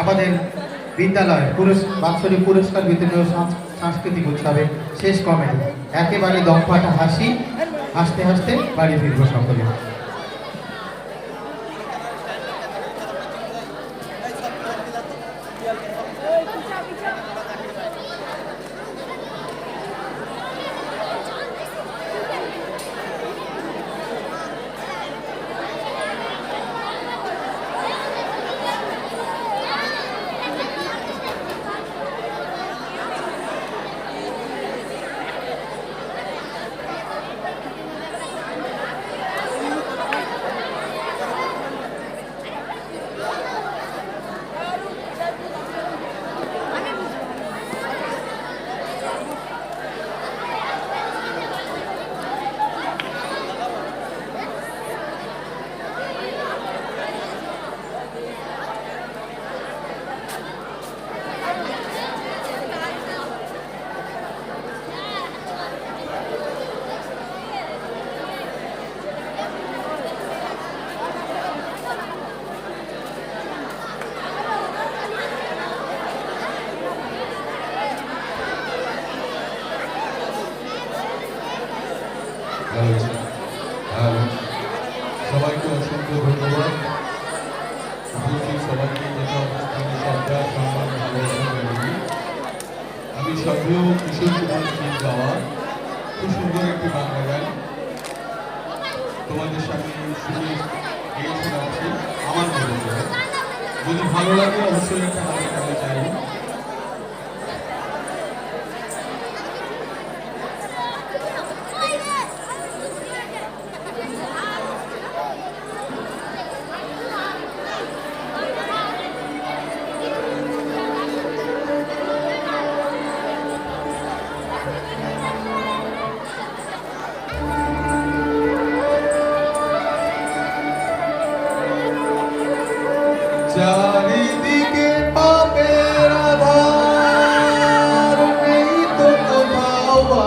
আমাদের বিদ্যালয় পুরুষ, বাৎসরিক পুরস্কার বিতরণ সাংস্কৃতিক উৎসবে শেষ কমেডি একেবারে দমফাটা হাসি, হাসতে হাসতে বাড়ি ফিরবো সকলে। সবাইকে যেটা অবস্থানে শ্রদ্ধা সম্মান ভালোবাসা জানাই আমি যদি ভালো লাগে, অবশ্যই একটা হাতে তাহলে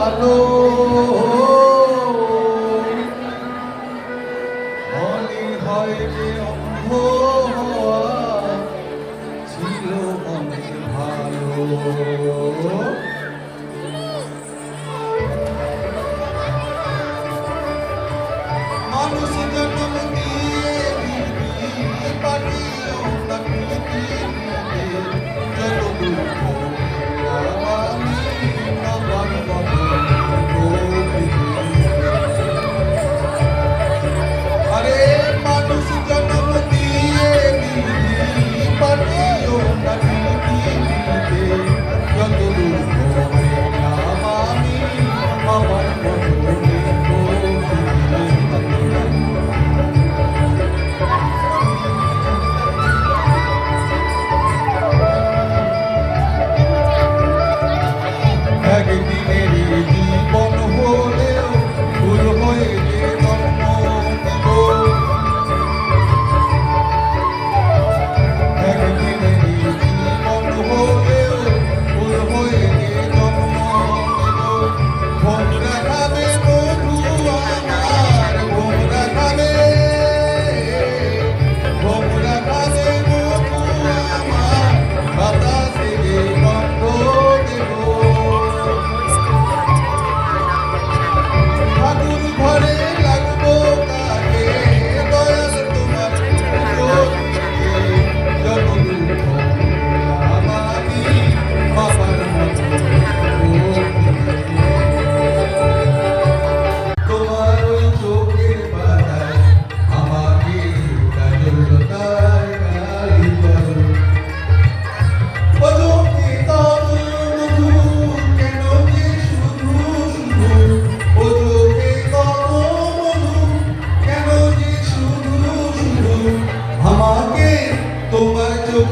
ভালো মনে হয় যে অন্ধ ছিল অনেক ভালো। মানুষ জন্ম দিয়ে দিবি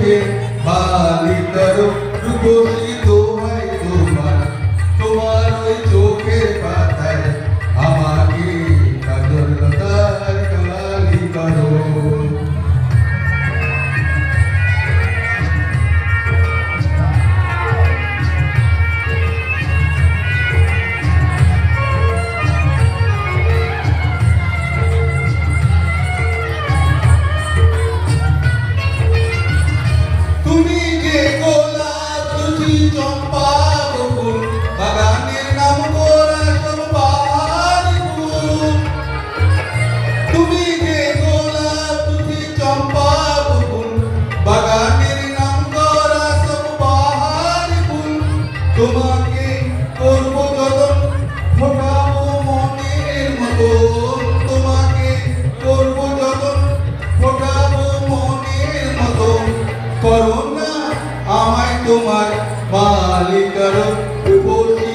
তোমার চোখে বালি করো রূপসী তোমার মালিক রূপী